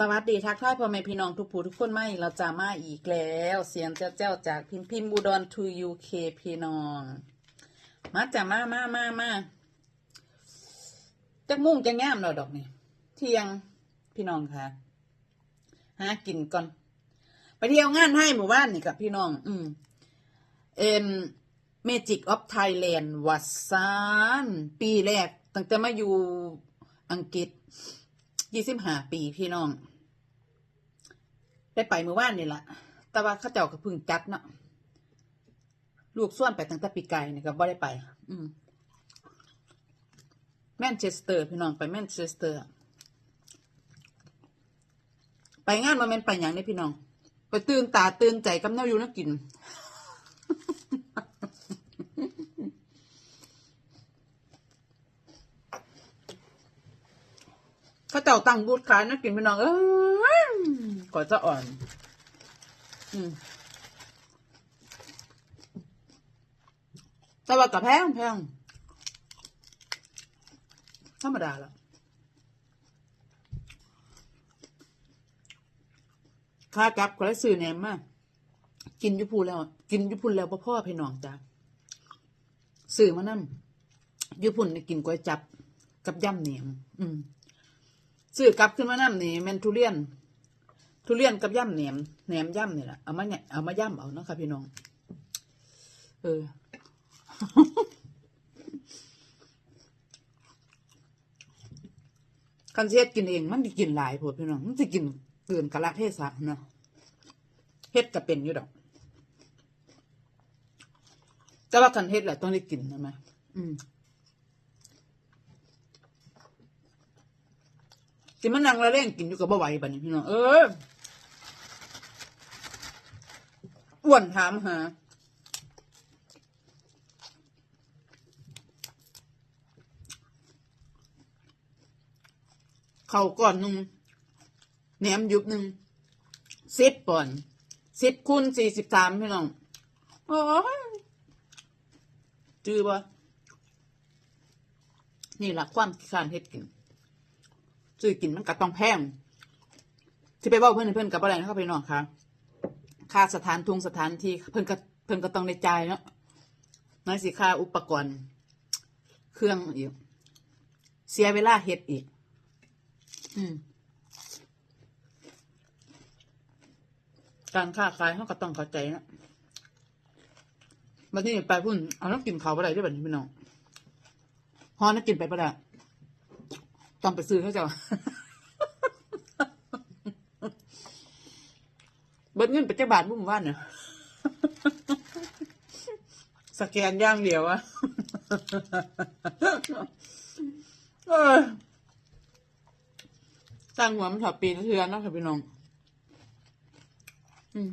สวัสดีทักทายพ่อแม่พี่น้องทุกผู้ทุกคนมาอีกเราจะมาอีกแล้ว เสียงเจ้าเจ้าจากพิมพ์พิมพ์บูดอนทูยูเคพี่น้อง มาจะมามามามาจักมุ่งจะง่ามเราดอกนี่เที่ยงพี่น้องค่ะหากินก่อน ไปเที่ยวงานให้หมู่บ้านนี่กับพี่น้อง อืมเอ็มเมจิกออฟไทยแลนด์วัดซานปีแรกตั้งแต่มาอยู่อังกฤษ ยี่สิบห้าปีพี่น้อง ได้ไปเมื่อวานนี่แหละแต่ว่าข้าเจ้าก็เพึ่งจัดเนาะลูกส่วนไปตั้งแต่ปีไก่นี่ก็บ่ได้ไป อืมแมนเชสเตอร์ พี่น้องไปแมนเชสเตอร์ ไปงานมาแมนไปอย่างนี้พี่น้อง ไปตื่นตาตื่นใจกับแนวอยู่นักกิน เขาเจ้าตั้งบูธขายนักกินพี่น้องเอ้ยก่อนจะอ่อน อืมแต่ว่ากับแพงแพงธรรมดาละค่ากลับก็ได้ซื้อแหนมมากินยุพูแล้ว กินยุพูนแล้วพ่อพ่อพี่น้องจ้าซื้อมานั่อยุพุนกินก๋วยจับกับย่ำแหนมอืม ซื้อกลับขึ้นมาน้ำนี่แมนทุเรียน ทุเรียนกับย่ำแหนมแหนมย่ำนี่แหละเอามาเนี่ยเอามาย่ำเอาเนาะค่ะพี่น้อง เออคันเฮ็ดกินเองมันสิกินหลายโพดพี่น้องมันสิกินเกินกะละเทศะเนาะเฮ็ดก็เป็นอยู่ดอก แต่ว่าคันเฮ็ดแหละต้องได้กินใช่ไหมอืม สิมันนั่งละเล่งกินอยู่กับบ่ไหวบัดนี้พี่น้องเอออ้วนถามหาเขาก่อนหนึ่งแหนมยุบหนึ่งสิบปอนด์สิบคูณสี่สิบสามพี่น้องโอ้ยจือบ่นี่แหละความขี้ขานเฮ็ดกิน ซื้อกินมันก็ต้องแพงที่ไปบอกเพื่อนเพื่อนกับอะไรนะครับพี่น้องค่ะค่าสถานทุงสถานที่เพื่อนก็เพื่อนก็ต้องในใจเนาะน้อยสิค่าอุปกรณ์ เครื่องอีก เสียเวลาเฮ็ดอีก อืมการค้าขายเขาก็ต้องเข้าใจเนาะบัดนี้ไปพุ่นเอาน้ำกินเขาไปได้ด้วยแบบนี้พี่น้องฮอน้ำกินไปปะได้ ต้องไปซื้อเขาเจ้าเบิดเงินไปจักบาทบุ้มว่านเนี่ยสแกนย่างเดียวอะเอ้ยตั้งหัวมันถอดปีละเทือนนะค่ะพี่น้องอืม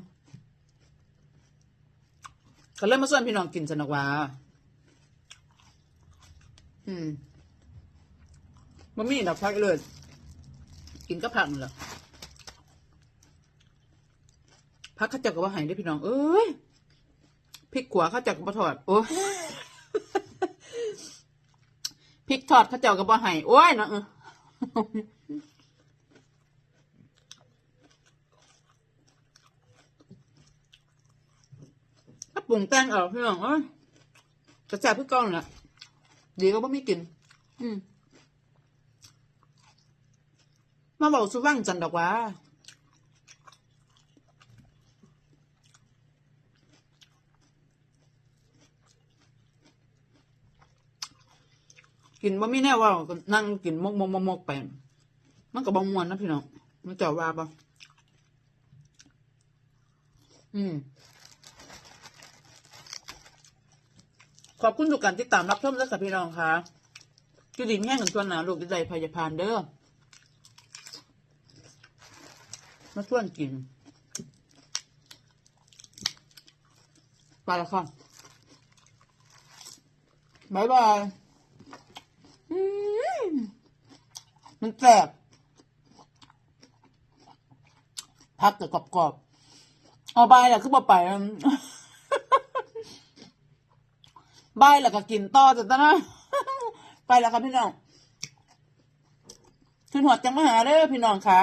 ก็เริ่มมาส่วนพี่น้องกินสนกว่า อืม มันมีดอกพักเลย กินก็ผักนั่นแหละพักข้าจักกับว่าหายได้พี่น้อง เอ้ยพริกขวาข้าจักกับว่าถอด โอ้พริกทอดข้าเจ้ากับว่าหายโอ้ยนะเออถ้าปรุงแต่งเอาพี่น้องเอ้ยจะแซ่บเพื่อก้อนแหละดีก็บ่มีกิน อืม มาบอกสุว่างจันดอกว่ากินว่ม่แน่ว่านั่งกินมกมกมกมกไปมันก็บองมวนนะพี่น้องมันเจะว่าปะอืมขอบคุณทุกการติดตามรับชมด้วยค่ะพี่น้องค่ะจุดินแห้งถึงตัวหนาลูกดิใจพยาพานเด้อ มาชวนกินไปแล้วค่ะบายบายมันแสบพักแต่กรอบๆเอาไปแหละคือบ่ไปอืมบายแล้วก็กินต่อจ้ะตะนะไปแล้วค่ะพี่น้องขึ้นหัวจังมาหาเด้อพี่น้องค่ะ